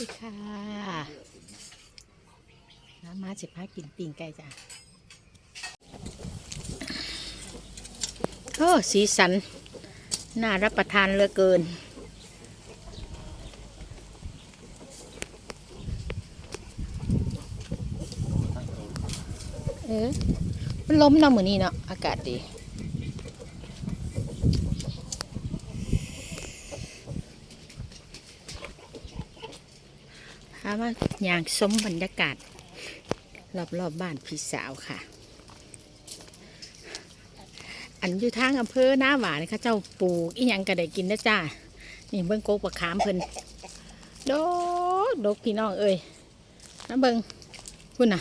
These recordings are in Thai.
ดีค่ะน้ำมาสิพากินปิงไก่จ้ะโอ้สีสัน น่ารับประทานเหลือเกิน เออมันล้มเนาะมือนี้เนาะอากาศดีามาอย่างสมบรรยากาศ รอบๆบบ้านพี่สาวค่ะ อันอยู่ทางอำเภอหน้าหวานค่ะเจ้าปลูกอีหยังก็ได้กินนะจ้านี่เบิ้งโกกประขามเพิ่นดกดกพี่น้องเอ้ยนะเบิ้งพุ่นน่ะ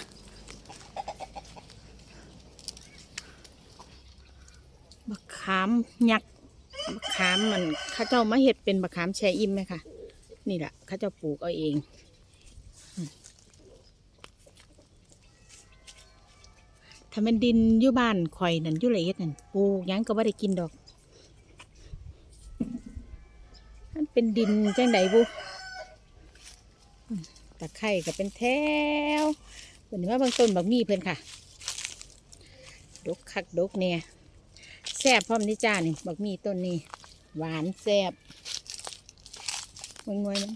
บักขามยักษ์บักขามมันข้าเจ้ามาเห็ดเป็นบักขามแช่อิ่มไหมคะนี่แหละข้าเจ้าปลูกเอาเอง ถ้ามันดินอยู่บ้านข่อยนั่นอยู่ละเอียดนั่นปลูกยังก็ไม่ได้กินดอกมันเป็นดินจังไดบุตะไคร่ก็เป็นแถวเห็นว่าบางต้นบักมีเพิ่อนค่ะ ดกคักดกเนี่ยแซ่บพร้อมนี่จ้านี่บักมีต้นนี้ หวานแซ่บงวยๆนะ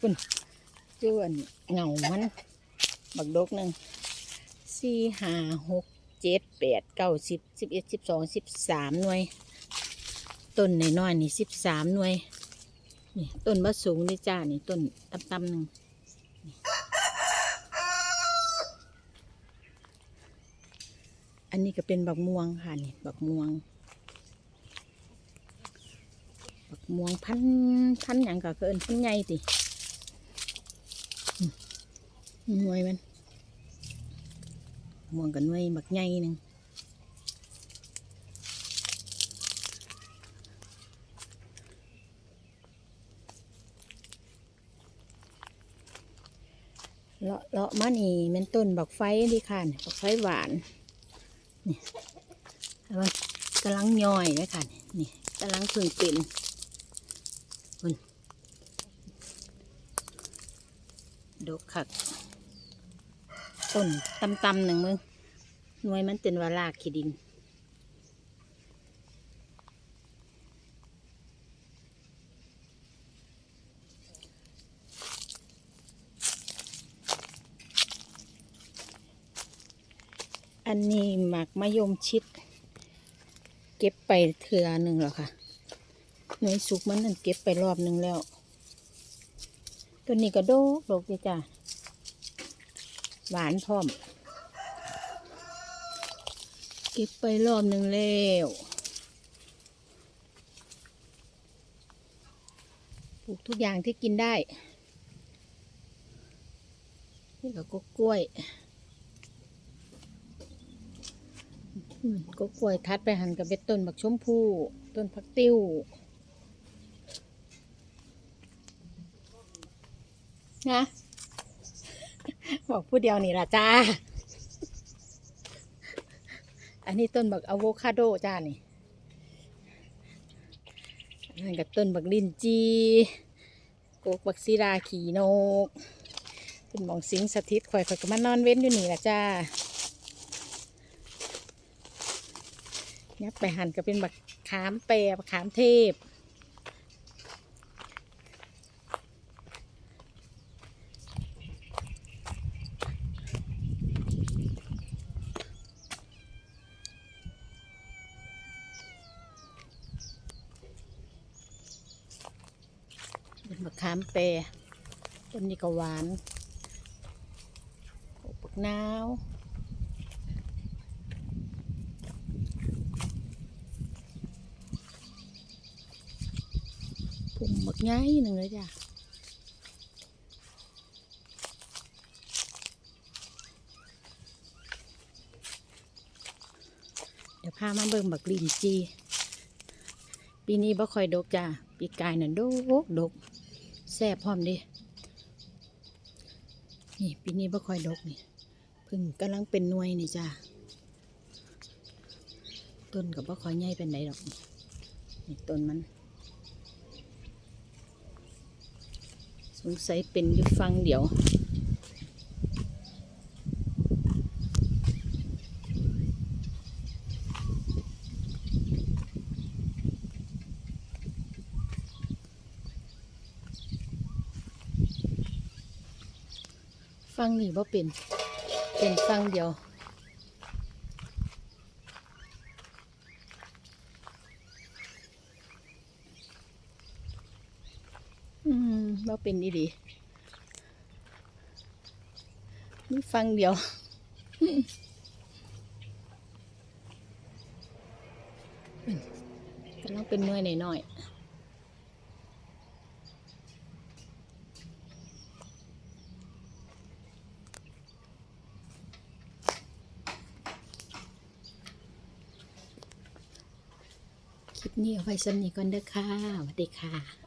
คุณ จวนเงามัน บักดกหนึ่งสี่ห้าหกเจ็ดแปดเก้าสิบสิบเอ็ดสิบสองสิบสามหน่วย ต้นในน้อยนี่สิบสามหน่วย นี่ต้นมะสูงนี่จ้า นี่ต้นต่ำๆหนึ่งอันนี้ก็เป็นบักม่วงค่ะนี่บักม่วง บักม่วงพันพันอย่างก็เกินพันใหญ่ติ หน่วยมันม่วงกัน่วยบักใหญ่หนึ่งเลาะเลาะมานี่มันต้นบักไฟดีค่ะนี่บักไฟหวานนี่มันกำลังย่อยเลยค่ะนี่กำลังเพิ่งเป็นคุณ ดกคักต้นตำๆหนึ่งมึงหน่วยมันเป็นวาลากขี้ดินอันนี้หมากมะยมชิด เก็บไปเถื่อหนึ่งแล้วค่ะหน่วยสุกมันนั่นเก็บไปรอบหนึ่งแล้ว ตัวนี้ก็โดกโดกเลยจ้ะหวานพร้อม เก็บไปรอบหนึ่งแล้วปลูกทุกอย่างที่กินได้ นี่ก็กกล้วยกกล้วยทัดไปหันกับเบ็ดต้นบักชมพู่ต้นผักติ้ว นะ บอกผู้เดียวนี่ละจ้า อันนี้ต้นบักอะโวคาโดจ้านี่นนั้นกับต้นบักลินจีโกกบักซีราขี่นกเป็นหมองสิงสถิตข่อยข่อยก็มานอนเว้นอยู่นี่ละจ้ายับไปหันก็เป็นบักขามแปรบักขามเทพ ขามเปรต้นนี้ก็หวานปลูกปักนาวปุ่มบักง่ายหนึ่งเลยจ้ะเดี๋ยวพามาเบิ่งบักลินจี ปีนี้บ่ค่อยดกจ้า ปีกายน่ะดกดก แซ่บพร้อมดินี่ปีนี้บ่ค่อยดกนี่พึ่งกำลังเป็นหน่วยนี่จ้าต้นกับบ่ค่อยใหญ่เป็นไหนดอกนี่นต้นมัน สงสัยเป็นอยู่ฟังเดียว ฟังนี่ว่าเป็น เป็นฟังเดียว อืมว่าเป็นดีดีนี่ฟังเดียวกำลังเป็นหน่วยหน่อยๆ ลิปนี้เอาไว้สำนีก่อนเด้อค่ะสวัสดีค่ะ